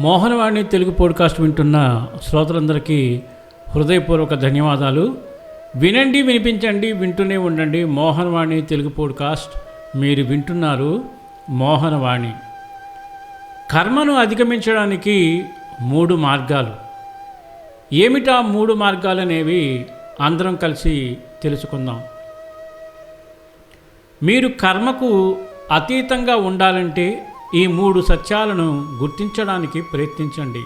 Mohanavani Telugu podcast వింటున్న శ్రోతలందరికీ హృదయపూర్వక ధన్యవాదాలు. వినండి వినిపించండి వింటూనే ఉండండి. మోహనవాణి తెలుగు పోడ్కాస్ట్ మీరు వింటున్నారు మోహనవాణి. కర్మను అధిగమించడానికి మూడు మార్గాలు. ఏమిటా మూడు మార్గాలు అనేవి అందరం కలిసి తెలుసుకుందాం. మీరు కర్మకు అతీతంగా ఉండాలంటే ఈ మూడు సత్యాలను గుర్తించడానికి ప్రయత్నించండి.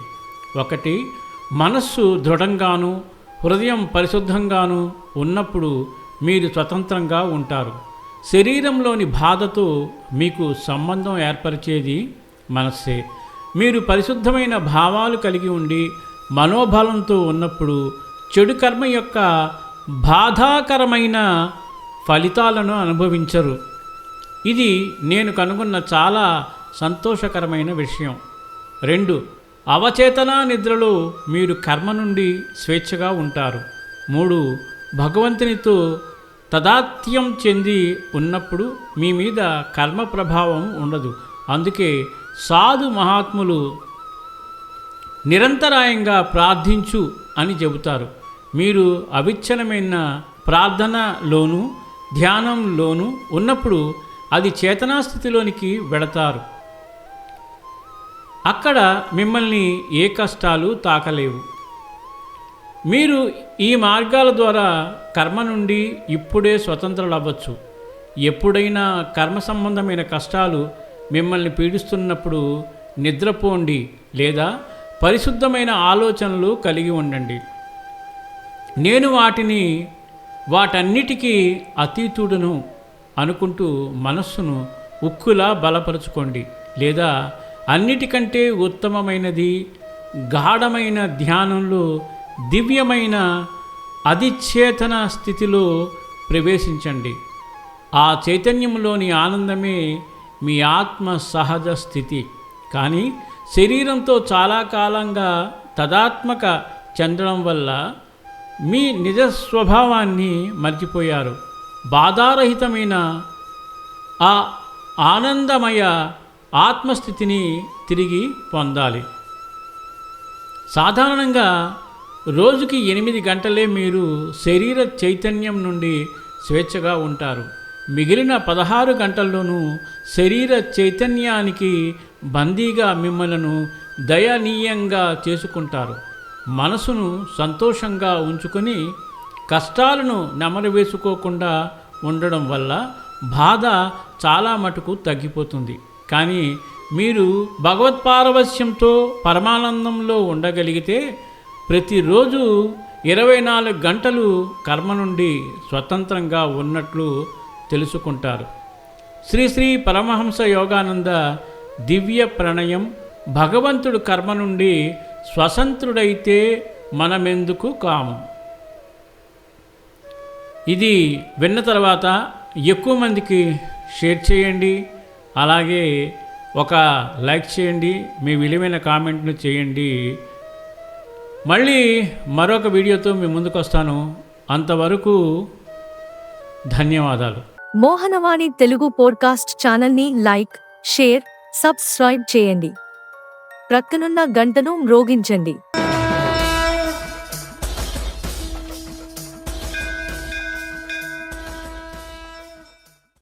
ఒకటి మనస్సు దృఢంగాను హృదయం పరిశుద్ధంగాను ఉన్నప్పుడు మీరు స్వతంత్రంగా ఉంటారు. శరీరంలోని బాధతో మీకు సంబంధం ఏర్పరిచేది మనస్సే. మీరు పరిశుద్ధమైన భావాలు కలిగి ఉండి మనోబలంతో ఉన్నప్పుడు చెడు కర్మ యొక్క బాధాకరమైన ఫలితాలను అనుభవించరు. ఇది నేను కనుగొన్న చాలా సంతోషకరమైన విషయం. రెండు అవచేతనా నిద్రలో మీరు కర్మ నుండి స్వేచ్ఛగా ఉంటారు. మూడు భగవంతునితో తదాత్యం చెంది ఉన్నప్పుడు మీ మీద కర్మ ప్రభావం ఉండదు. అందుకే సాధు మహాత్ములు నిరంతరాయంగా ప్రార్థించు అని చెబుతారు. మీరు అవిచ్ఛిన్నమైన ప్రార్థనలోను ధ్యానంలోను ఉన్నప్పుడు అది చేతనాస్థితిలోనికి వెడతారు అక్కడ మిమ్మల్ని ఏ కష్టాలు తాకలేవు. మీరు ఈ మార్గాల ద్వారా కర్మ నుండి ఇప్పుడే స్వతంత్రులు అవ్వచ్చు ఎప్పుడైనా కర్మ సంబంధమైన కష్టాలు మిమ్మల్ని పీడిస్తున్నప్పుడు నిద్రపోండి లేదా పరిశుద్ధమైన ఆలోచనలు కలిగి ఉండండి. నేను వాటిని వాటన్నిటికీ అతీతుడును అనుకుంటూ మనస్సును ఉక్కులా బలపరుచుకోండి లేదా అన్నిటికంటే ఉత్తమమైనది గాఢమైన ధ్యానంలో దివ్యమైన అధిచేతన స్థితిలో ప్రవేశించండి. ఆ చైతన్యంలోని ఆనందమే మీ ఆత్మ సహజ స్థితి. కానీ శరీరంతో చాలా కాలంగా తదాత్మక చెందడం వల్ల మీ నిజ స్వభావాన్ని మర్చిపోయారు. బాధారహితమైన ఆ ఆనందమయ ఆత్మస్థితిని తిరిగి పొందాలి. సాధారణంగా రోజుకి ఎనిమిది గంటలే మీరు శరీర చైతన్యం నుండి స్వేచ్ఛగా ఉంటారు. మిగిలిన పదహారు గంటల్లోనూ శరీర చైతన్యానికి బందీగా మిమ్మలను దయనీయంగా చేసుకుంటారు. మనసును సంతోషంగా ఉంచుకొని కష్టాలను నెమరవేసుకోకుండా ఉండడం వల్ల బాధ చాలా మటుకు తగ్గిపోతుంది. కానీ మీరు భగవత్పారవశ్యంతో పరమానందంలో ఉండగలిగితే ప్రతిరోజు ఇరవై నాలుగు గంటలు కర్మ నుండి స్వతంత్రంగా ఉన్నట్లు తెలుసుకుంటారు. శ్రీ శ్రీ పరమహంస యోగానంద దివ్య ప్రణయం భగవంతుడు కర్మ నుండి స్వతంత్రుడైతే మనమెందుకు కాము? ఇది విన్న తర్వాత ఎక్కువ మందికి షేర్ చేయండి. అలాగే ఒక లైక్ చేయండి మీ విలువైన కామెంట్ను చేయండి. మళ్ళీ మరొక వీడియోతో మీ ముందుకు వస్తాను. అంతవరకు ధన్యవాదాలు. మోహనవాణి తెలుగు పోడ్కాస్ట్ ఛానల్ని లైక్ షేర్ సబ్స్క్రైబ్ చేయండి. ప్రక్కనున్న గంటను మ్రోగించండి.